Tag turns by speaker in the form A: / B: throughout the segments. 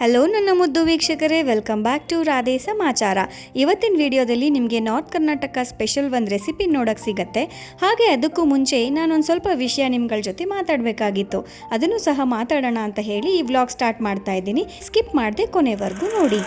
A: Hello ನನ್ನ ಮುದ್ದು ವೀಕ್ಷಕರೇ ವೆಲ್ಕಮ್ ಬ್ಯಾಕ್ ಟು ರಾಧೆ ಸಮಾಚಾರ. ಇವತ್ತಿನ ವಿಡಿಯೋದಲ್ಲಿ ನಿಮಗೆ ನಾರ್ತ್ ಕರ್ನಾಟಕ ಸ್ಪೆಷಲ್ ಒಂದು ರೆಸಿಪಿ ನೋಡೋಕ್ಕೆ ಸಿಗತ್ತೆ. ಹಾಗೆ ಅದಕ್ಕೂ ಮುಂಚೆ ನಾನೊಂದು ಸ್ವಲ್ಪ ವಿಷಯ ನಿಮ್ಗಳ ಜೊತೆ ಮಾತಾಡಬೇಕಾಗಿತ್ತು. ಅದನ್ನು ಸಹ ಮಾತಾಡೋಣ ಅಂತ ಹೇಳಿ ಈ ವ್ಲಾಗ್ ಸ್ಟಾರ್ಟ್ ಮಾಡ್ತಾ ಇದ್ದೀನಿ. ಸ್ಕಿಪ್ ಮಾಡದೆ ಕೊನೆವರೆಗೂ ನೋಡಿ.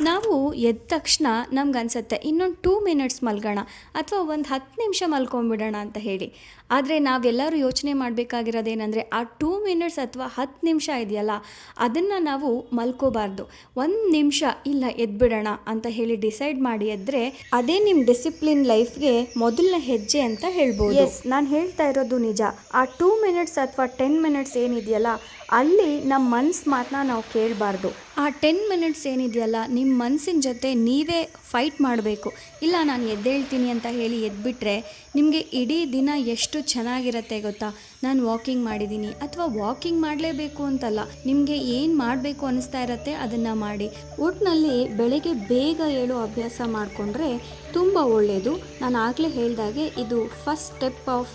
A: ನಾವು ಎದ್ದ ತಕ್ಷಣ ನಮ್ಗೆ ಅನ್ಸುತ್ತೆ ಇನ್ನೊಂದು ಟೂ ಮಿನಿಟ್ಸ್ ಮಲ್ಗೋಣ ಅಥವಾ ಒಂದು ಹತ್ತು ನಿಮಿಷ ಮಲ್ಕೊಂಡ್ಬಿಡೋಣ ಅಂತ ಹೇಳಿ. ಆದರೆ ನಾವೆಲ್ಲರೂ ಯೋಚನೆ ಮಾಡಬೇಕಾಗಿರೋದೇನೆಂದರೆ ಆ ಟೂ ಮಿನಿಟ್ಸ್ ಅಥವಾ ಹತ್ತು ನಿಮಿಷ ಇದೆಯಲ್ಲ ಅದನ್ನು ನಾವು ಮಲ್ಕೋಬಾರ್ದು. ಒಂದು ನಿಮಿಷ ಇಲ್ಲ ಎದ್ಬಿಡೋಣ ಅಂತ ಹೇಳಿ ಡಿಸೈಡ್ ಮಾಡಿ ಎದ್ದರೆ ಅದೇ ನಿಮ್ಮ ಡಿಸಿಪ್ಲಿನ್ ಲೈಫ್ಗೆ ಮೊದಲನೇ ಹೆಜ್ಜೆ ಅಂತ ಹೇಳ್ಬೋದು. ಎಸ್ ನಾನು ಹೇಳ್ತಾ ಇರೋದು ನಿಜ. ಆ ಟೂ ಮಿನಿಟ್ಸ್ ಅಥವಾ ಟೆನ್ ಮಿನಿಟ್ಸ್ ಏನಿದೆಯಲ್ಲ ಅಲ್ಲಿ ನಮ್ಮ ಮನ್ಸು ಮಾತನ್ನ ನಾವು ಕೇಳಬಾರ್ದು. ಆ ಟೆನ್ ಮಿನಿಟ್ಸ್ ಏನಿದೆಯಲ್ಲ ನಿಮ್ಮ ಮನಸ್ಸಿನ ಜೊತೆ ನೀವೇ ಫೈಟ್ ಮಾಡಬೇಕು. ಇಲ್ಲ, ನಾನು ಎದ್ದೇಳ್ತೀನಿ ಅಂತ ಹೇಳಿ ಎದ್ಬಿಟ್ರೆ ನಿಮಗೆ ಇಡೀ ದಿನ ಎಷ್ಟು ಚೆನ್ನಾಗಿರತ್ತೆ ಗೊತ್ತಾ? ನಾನು ವಾಕಿಂಗ್ ಮಾಡಿದ್ದೀನಿ. ಅಥವಾ ವಾಕಿಂಗ್ ಮಾಡಲೇಬೇಕು ಅಂತಲ್ಲ, ನಿಮಗೆ ಏನು ಮಾಡಬೇಕು ಅನಿಸ್ತಾ ಇರತ್ತೆ ಅದನ್ನು ಮಾಡಿ. ಒಟ್ಟಿನಲ್ಲಿ ಬೆಳಗ್ಗೆ ಬೇಗ ಏಳೋ ಅಭ್ಯಾಸ ಮಾಡಿಕೊಂಡ್ರೆ ತುಂಬ ಒಳ್ಳೆಯದು ನಾನು ಆಗಲೇ ಹೇಳಿದಾಗೆ ಇದು first step of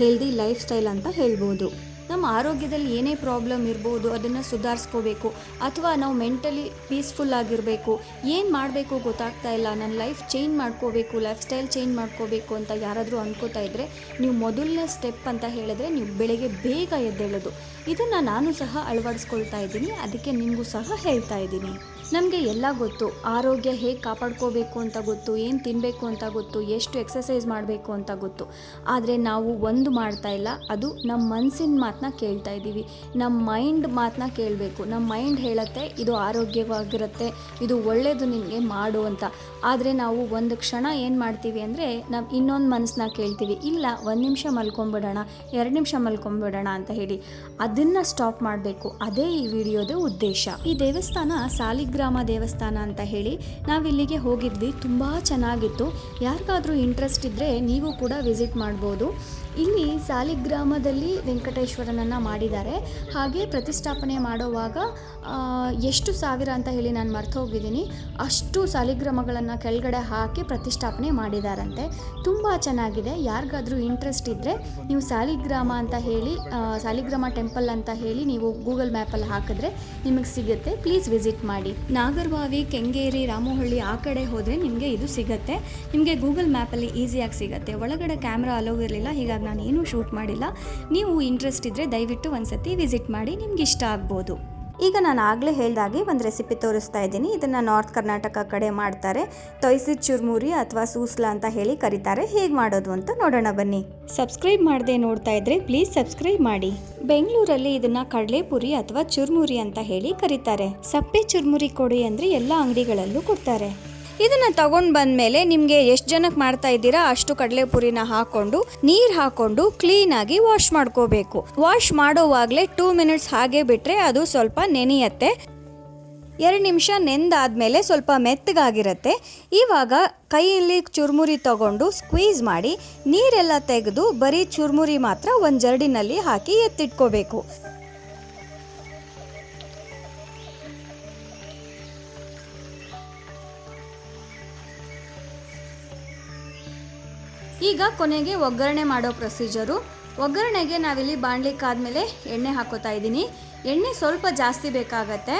A: healthy lifestyle ಅಂತ ಹೇಳ್ಬೋದು. ನಮ್ಮ ಆರೋಗ್ಯದಲ್ಲಿ ಏನೇ ಪ್ರಾಬ್ಲಮ್ ಇರ್ಬೋದು, ಅದನ್ನು ಸುಧಾರಿಸ್ಕೋಬೇಕು. ಅಥವಾ ನಾವು ಮೆಂಟಲಿ ಪೀಸ್ಫುಲ್ ಆಗಿರಬೇಕು. ಏನು ಮಾಡಬೇಕು ಗೊತ್ತಾಗ್ತಾ ಇಲ್ಲ. ನನ್ನ ಲೈಫ್ ಚೇಂಜ್ ಮಾಡ್ಕೋಬೇಕು ಲೈಫ್ ಸ್ಟೈಲ್ ಚೇಂಜ್ ಮಾಡ್ಕೋಬೇಕು ಅಂತ ಯಾರಾದರೂ ಅನ್ಕೋತಾ ಇದ್ದರೆ ನೀವು ಮೊದಲನೇ ಸ್ಟೆಪ್ ಅಂತ ಹೇಳಿದ್ರೆ ನೀವು ಬೆಳಗ್ಗೆ ಬೇಗ ಎದ್ದೇಳೋದು. ಇದನ್ನು ನಾನು ಸಹ ಅಳವಡಿಸ್ಕೊಳ್ತಾ ಇದ್ದೀನಿ. ಅದಕ್ಕೆ ನಿಮಗೂ ಸಹ ಹೇಳ್ತಾ ಇದ್ದೀನಿ. ನಮಗೆ ಎಲ್ಲ ಗೊತ್ತು. ಆರೋಗ್ಯ ಹೇಗೆ ಕಾಪಾಡ್ಕೋಬೇಕು ಅಂತ ಗೊತ್ತು, ಏನು ತಿನ್ನಬೇಕು ಅಂತ ಗೊತ್ತು, ಎಷ್ಟು ಎಕ್ಸಸೈಸ್ ಮಾಡಬೇಕು ಅಂತ ಗೊತ್ತು. ಆದರೆ ನಾವು ಒಂದು ಮಾಡ್ತಾ ಇಲ್ಲ, ಅದು ನಮ್ಮ ಮನಸ್ಸಿನ ಮಾತನ್ನ ಕೇಳ್ತಾ ಇದ್ದೀವಿ. ನಮ್ಮ ಮೈಂಡ್ ಮಾತನ್ನ ಕೇಳಬೇಕು. ನಮ್ಮ ಮೈಂಡ್ ಹೇಳುತ್ತೆ, ಇದು ಆರೋಗ್ಯವಾಗಿರುತ್ತೆ, ಇದು ಒಳ್ಳೆಯದು ನಿನಗೆ ಮಾಡು ಅಂತ. ಆದರೆ ನಾವು ಒಂದು ಕ್ಷಣ ಏನು ಮಾಡ್ತೀವಿ ಅಂದರೆ, ನಾವು ಇನ್ನೊಂದು ಮನಸ್ಸನ್ನ ಕೇಳ್ತೀವಿ. ಇಲ್ಲ, ಒಂದು ನಿಮಿಷ ಮಲ್ಕೊಂಬಿಡೋಣ, ಎರಡು ನಿಮಿಷ ಮಲ್ಕೊಂಬಿಡೋಣ ಅಂತ ಹೇಳಿ. ಅದನ್ನು ಸ್ಟಾಪ್ ಮಾಡಬೇಕು. ಅದೇ ಈ ವಿಡಿಯೋದ ಉದ್ದೇಶ. ಈ ದೇವಸ್ಥಾನ ಸಾಲಿಗ್ರಾಮ ದೇವಸ್ಥಾನ ಅಂತ ಹೇಳಿ ನಾವಿಲ್ಲಿಗೆ ಹೋಗಿದ್ವಿ. ತುಂಬ ಚೆನ್ನಾಗಿತ್ತು. ಯಾರಿಗಾದರೂ ಇಂಟ್ರೆಸ್ಟ್ ಇದ್ದರೆ ನೀವು ಕೂಡ ವಿಸಿಟ್ ಮಾಡ್ಬೋದು. ಇಲ್ಲಿ ಸಾಲಿಗ್ರಾಮದಲ್ಲಿ ವೆಂಕಟೇಶ್ವರನನ್ನು ಮಾಡಿದ್ದಾರೆ. ಹಾಗೆ ಪ್ರತಿಷ್ಠಾಪನೆ ಮಾಡುವಾಗ ಎಷ್ಟು ಸಾವಿರ ಅಂತ ಹೇಳಿ ನಾನು ಮರ್ತು ಹೋಗಿದ್ದೀನಿ. ಅಷ್ಟು ಸಾಲಿಗ್ರಾಮಗಳನ್ನು ಕೆಳಗಡೆ ಹಾಕಿ ಪ್ರತಿಷ್ಠಾಪನೆ ಮಾಡಿದಾರಂತೆ. ತುಂಬ ಚೆನ್ನಾಗಿದೆ. ಯಾರಿಗಾದರೂ ಇಂಟ್ರೆಸ್ಟ್ ಇದ್ದರೆ ನೀವು ಸಾಲಿಗ್ರಾಮ ಅಂತ ಹೇಳಿ ಸಾಲಿಗ್ರಾಮ ಟೆಂಪಲ್ ಅಂತ ಹೇಳಿ ನೀವು ಗೂಗಲ್ ಮ್ಯಾಪಲ್ಲಿ ಹಾಕಿದ್ರೆ ನಿಮಗೆ ಸಿಗುತ್ತೆ. ಪ್ಲೀಸ್ ವಿಸಿಟ್ ಮಾಡಿ. ನಾಗರಬಾವಿ, ಕೆಂಗೇರಿ, ರಾಮೋಹಳ್ಳಿ ಆ ಕಡೆ ಹೋದರೆ ನಿಮಗೆ ಇದು ಸಿಗುತ್ತೆ. ನಿಮಗೆ ಗೂಗಲ್ ಮ್ಯಾಪಲ್ಲಿ ಈಸಿಯಾಗಿ ಸಿಗುತ್ತೆ. ಒಳಗಡೆ ಕ್ಯಾಮ್ರಾ ಅಲೋಗಿರಲಿಲ್ಲ ಹೀಗಾಗಿ ನಾನು ಏನೂ ಶೂಟ್ ಮಾಡಿಲ್ಲ. ನೀವು ಇಂಟ್ರೆಸ್ಟ್ ಇದ್ದರೆ ದಯವಿಟ್ಟು ಒಂದ್ಸತಿ ವಿಸಿಟ್ ಮಾಡಿ ನಿಮ್ಗೆ ಇಷ್ಟ ಆಗ್ಬೋದು. ಈಗ ನಾನು ಆಗಲೇ ಹೇಳ್ದಾಗೆ ಒಂದು ರೆಸಿಪಿ ತೋರಿಸ್ತಾ ಇದ್ದೀನಿ. ಇದನ್ನು ನಾರ್ತ್ ಕರ್ನಾಟಕ ಕಡೆ ಮಾಡ್ತಾರೆ. ತೊಯ್ಸಿ ಚುರ್ಮುರಿ ಅಥವಾ ಸೂಸ್ಲಾ ಅಂತ ಹೇಳಿ ಕರೀತಾರೆ. ಹೇಗೆ ಮಾಡೋದು ಅಂತ ನೋಡೋಣ ಬನ್ನಿ. ಸಬ್ಸ್ಕ್ರೈಬ್ ಮಾಡದೆ ನೋಡ್ತಾ ಇದ್ರೆ ಪ್ಲೀಸ್ ಸಬ್ಸ್ಕ್ರೈಬ್ ಮಾಡಿ. ಬೆಂಗಳೂರಲ್ಲಿ ಇದನ್ನ ಕಡಲೆಪುರಿ ಅಥವಾ ಚುರ್ಮುರಿ ಅಂತ ಹೇಳಿ ಕರೀತಾರೆ. ಸಪ್ಪೆ ಚುರ್ಮುರಿ ಕೊಡಿ ಅಂದರೆ ಎಲ್ಲ ಅಂಗಡಿಗಳಲ್ಲೂ ಕೊಡ್ತಾರೆ. ಇದನ್ನ ತಗೊಂಡು ಬಂದಮೇಲೆ ನಿಮಗೆ ಎಷ್ಟು ಜನಕ್ಕೆ ಮಾಡ್ತಾ ಇದ್ದೀರಾ, ಅಷ್ಟು ಕಡಲೆಪುರಿನ ಹಾಕೊಂಡು, ನೀರು ಹಾಕೊಂಡು ಕ್ಲೀನ್ ಆಗಿ ವಾಶ್ ಮಾಡ್ಕೋಬೇಕು. ವಾಶ್ ಮಾಡೋವಾಗಲೇ ಟೂ ಮಿನಿಟ್ಸ್ ಹಾಗೆ ಬಿಟ್ಟರೆ ಅದು ಸ್ವಲ್ಪ ನೆನೆಯತ್ತೆ. ಎರಡು ನಿಮಿಷ ನೆಂದಾದಮೇಲೆ ಸ್ವಲ್ಪ ಮೆತ್ತಗಾಗಿರುತ್ತೆ. ಇವಾಗ ಕೈಯಲ್ಲಿ ಚುರುಮುರಿ ತಗೊಂಡು ಸ್ಕ್ವೀಸ್ ಮಾಡಿ ನೀರೆಲ್ಲ ತೆಗೆದು ಬರೀ ಚುರುಮುರಿ ಮಾತ್ರ ಒಂದು ಜರಡಿನಲ್ಲಿ ಹಾಕಿ ಎತ್ತಿಟ್ಕೋಬೇಕು. ಈಗ ಕೊನೆಗೆ ಒಗ್ಗರಣೆ ಮಾಡೋ ಪ್ರೊಸೀಜರು. ಒಗ್ಗರಣೆಗೆ ನಾವಿಲ್ಲಿ ಬಾಣಲಿ ಕಾದ್ಮೇಲೆ ಎಣ್ಣೆ ಹಾಕೋತಾ ಇದ್ದೀನಿ. ಎಣ್ಣೆ ಸ್ವಲ್ಪ ಜಾಸ್ತಿ ಬೇಕಾಗತ್ತೆ.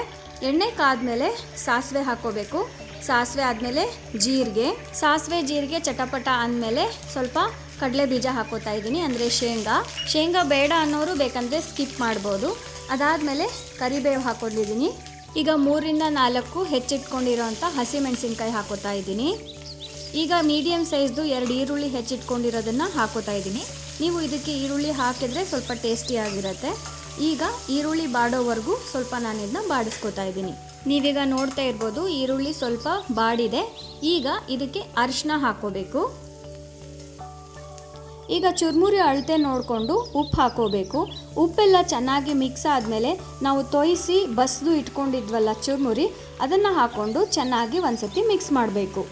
A: ಎಣ್ಣೆ ಕಾದ್ಮೇಲೆ ಸಾಸಿವೆ ಹಾಕೋಬೇಕು. ಸಾಸಿವೆ ಆದಮೇಲೆ ಜೀರಿಗೆ. ಸಾಸಿವೆ, ಜೀರಿಗೆ ಚಟಪಟ ಅಂದಮೇಲೆ ಸ್ವಲ್ಪ ಕಡಲೆ ಬೀಜ ಹಾಕೋತಾ ಇದ್ದೀನಿ, ಅಂದರೆ ಶೇಂಗಾ. ಶೇಂಗಾ ಬೇಡ ಅನ್ನೋರು ಬೇಕಂದರೆ ಸ್ಕಿಪ್ ಮಾಡ್ಬೋದು. ಅದಾದಮೇಲೆ ಕರಿಬೇವು ಹಾಕೊಂಡಿದ್ದೀನಿ ಈಗ ಮೂರಿಂದ ನಾಲ್ಕು ಹೆಚ್ಚಿಟ್ಕೊಂಡಿರೋಂಥ ಹಸಿಮೆಣಸಿನ್ಕಾಯಿ ಹಾಕೋತಾ ಇದ್ದೀನಿ. ಈಗ ಮೀಡಿಯಮ್ ಸೈಜ್ದು ಎರಡು ಈರುಳ್ಳಿ ಹೆಚ್ಚಿಟ್ಕೊಂಡಿರೋದನ್ನು ಹಾಕೋತಾ ಇದ್ದೀನಿ. ನೀವು ಇದಕ್ಕೆ ಈರುಳ್ಳಿ ಹಾಕಿದರೆ ಸ್ವಲ್ಪ ಟೇಸ್ಟಿಯಾಗಿರುತ್ತೆ ಈಗ ಈರುಳ್ಳಿ ಬಾಡೋವರೆಗೂ ಸ್ವಲ್ಪ ನಾನು ಇದನ್ನ ಬಾಡಿಸ್ಕೋತಾ ಇದ್ದೀನಿ. ನೀವೀಗ ನೋಡ್ತಾ ಇರ್ಬೋದು ಈರುಳ್ಳಿ ಸ್ವಲ್ಪ ಬಾಡಿದೆ. ಈಗ ಇದಕ್ಕೆ ಅರಿಶಿನ ಹಾಕೋಬೇಕು. ಈಗ ಚುರ್ಮುರಿ ಅಳತೆ ನೋಡಿಕೊಂಡು ಉಪ್ಪು ಹಾಕೋಬೇಕು. ಉಪ್ಪೆಲ್ಲ ಚೆನ್ನಾಗಿ ಮಿಕ್ಸ್ ಆದಮೇಲೆ ನಾವು ತೊಯಿಸಿ ಬಸ್ದು ಇಟ್ಕೊಂಡಿದ್ವಲ್ಲ ಚುರ್ಮುರಿ, ಅದನ್ನು ಹಾಕ್ಕೊಂಡು ಚೆನ್ನಾಗಿ ಒಂದ್ಸತಿ ಮಿಕ್ಸ್ ಮಾಡಬೇಕು.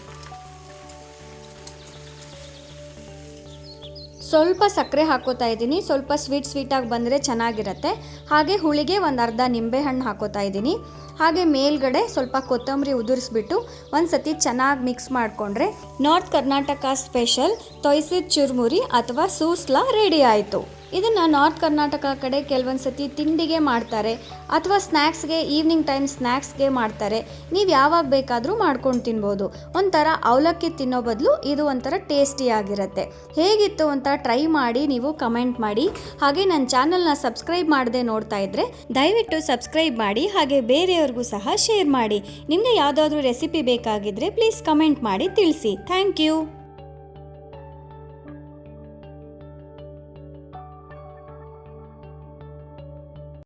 A: ಸ್ವಲ್ಪ ಸಕ್ಕರೆ ಹಾಕೋತಾ ಇದ್ದೀನಿ. ಸ್ವಲ್ಪ ಸ್ವೀಟ್ ಸ್ವೀಟಾಗಿ ಬಂದರೆ ಚೆನ್ನಾಗಿರುತ್ತೆ. ಹಾಗೆ ಹುಳಿಗೆ ಒಂದು ಅರ್ಧ ನಿಂಬೆಹಣ್ಣು ಹಾಕೋತಾ ಇದ್ದೀನಿ. ಹಾಗೆ ಮೇಲ್ಗಡೆ ಸ್ವಲ್ಪ ಕೊತ್ತಂಬರಿ ಉದುರಿಸ್ಬಿಟ್ಟು ಒಂದು ಸತಿ ಚೆನ್ನಾಗಿ ಮಿಕ್ಸ್ ಮಾಡಿಕೊಂಡ್ರೆ ನಾರ್ತ್ ಕರ್ನಾಟಕ ಸ್ಪೆಷಲ್ ತೊಯ್ಸಿದ ಚುರ್ಮುರಿ ಅಥವಾ ಸೂಸ್ಲಾ ರೆಡಿ ಆಯಿತು. ಇದನ್ನು ನಾರ್ತ್ ಕರ್ನಾಟಕ ಕಡೆ ಕೆಲವೊಂದು ಸತಿ ತಿಂಡಿಗೆ ಮಾಡ್ತಾರೆ ಅಥವಾ ಸ್ನ್ಯಾಕ್ಸ್ಗೆ ಈವ್ನಿಂಗ್ ಟೈಮ್ ಸ್ನ್ಯಾಕ್ಸ್ಗೆ ಮಾಡ್ತಾರೆ. ನೀವು ಯಾವಾಗ ಬೇಕಾದರೂ ಮಾಡ್ಕೊಂಡು ತಿನ್ಬೋದು. ಒಂಥರ ಅವಲಕ್ಕಿ ತಿನ್ನೋ ಬದಲು ಇದು ಒಂಥರ ಟೇಸ್ಟಿಯಾಗಿರುತ್ತೆ ಹೇಗಿತ್ತು ಅಂತ ಟ್ರೈ ಮಾಡಿ, ನೀವು ಕಮೆಂಟ್ ಮಾಡಿ. ಹಾಗೆ ನನ್ನ ಚಾನಲ್ನ ಸಬ್ಸ್ಕ್ರೈಬ್ ಮಾಡದೆ ನೋಡ್ತಾ ಇದ್ದರೆ ದಯವಿಟ್ಟು ಸಬ್ಸ್ಕ್ರೈಬ್ ಮಾಡಿ, ಹಾಗೆ ಬೇರೆಯವ್ರಿಗೂ ಸಹ ಶೇರ್ ಮಾಡಿ. ನಿಮಗೆ ಯಾವುದಾದ್ರೂ ರೆಸಿಪಿ ಬೇಕಾಗಿದ್ದರೆ ಪ್ಲೀಸ್ ಕಮೆಂಟ್ ಮಾಡಿ ತಿಳಿಸಿ. Thank you.